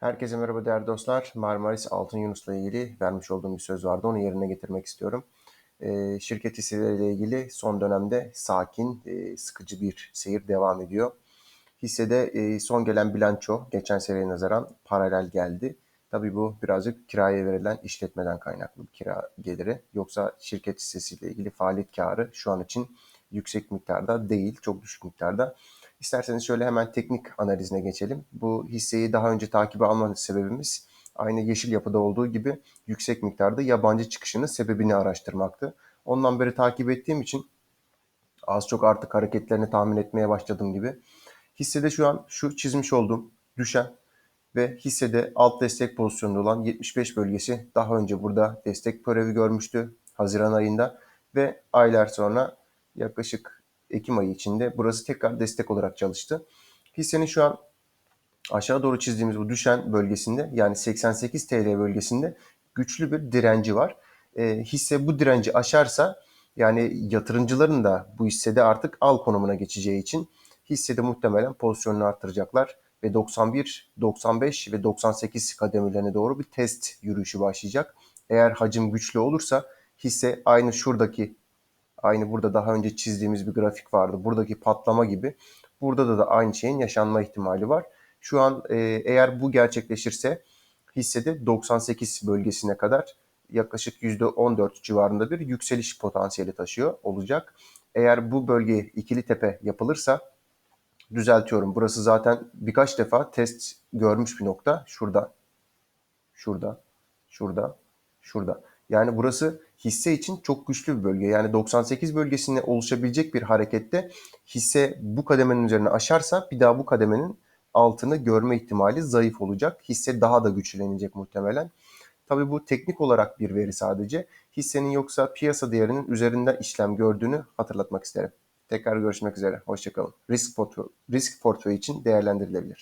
Herkese merhaba değerli dostlar. Marmaris Altın Yunus'la ilgili vermiş olduğum bir söz vardı. Onu yerine getirmek istiyorum. Ee, şirket hisseleriyle ilgili son dönemde sakin, e, sıkıcı bir seyir devam ediyor. Hissede e, son gelen bilanço geçen seneye nazaran paralel geldi. Tabii bu birazcık kiraya verilen işletmeden kaynaklı bir kira geliri. Yoksa şirket hissesiyle ilgili faaliyet karı şu an için yüksek miktarda değil, çok düşük miktarda. İsterseniz şöyle hemen teknik analizine geçelim. Bu hisseyi daha önce takibe alma sebebimiz aynı yeşil yapıda olduğu gibi yüksek miktarda yabancı çıkışının sebebini araştırmaktı. Ondan beri takip ettiğim için az çok artık hareketlerini tahmin etmeye başladığım gibi. Hissede şu an şu çizmiş olduğum düşen ve hissede alt destek pozisyonunda olan 75 bölgesi daha önce burada destek görevi görmüştü Haziran ayında ve aylar sonra yaklaşık Ekim ayı içinde burası tekrar destek olarak çalıştı. Hissenin şu an aşağı doğru çizdiğimiz bu düşen bölgesinde yani 88 TL bölgesinde güçlü bir direnci var. E, hisse bu direnci aşarsa yani yatırımcıların da bu hissede artık al konumuna geçeceği için hissede muhtemelen pozisyonunu artıracaklar ve 91, 95 ve 98 kademelerine doğru bir test yürüyüşü başlayacak. Eğer hacim güçlü olursa hisse aynı şuradaki aynı burada daha önce çizdiğimiz bir grafik vardı. Buradaki patlama gibi burada da, da aynı şeyin yaşanma ihtimali var. Şu an e, eğer bu gerçekleşirse hissede 98 bölgesine kadar yaklaşık %14 civarında bir yükseliş potansiyeli taşıyor olacak. Eğer bu bölge ikili tepe yapılırsa düzeltiyorum. Burası zaten birkaç defa test görmüş bir nokta. Şurada, şurada, şurada, şurada. Yani burası hisse için çok güçlü bir bölge. Yani 98 bölgesinde oluşabilecek bir harekette hisse bu kademenin üzerine aşarsa bir daha bu kademenin altını görme ihtimali zayıf olacak. Hisse daha da güçlenecek muhtemelen. Tabi bu teknik olarak bir veri sadece. Hissenin yoksa piyasa değerinin üzerinden işlem gördüğünü hatırlatmak isterim. Tekrar görüşmek üzere. Hoşçakalın. Risk portföy, risk portföyü için değerlendirilebilir.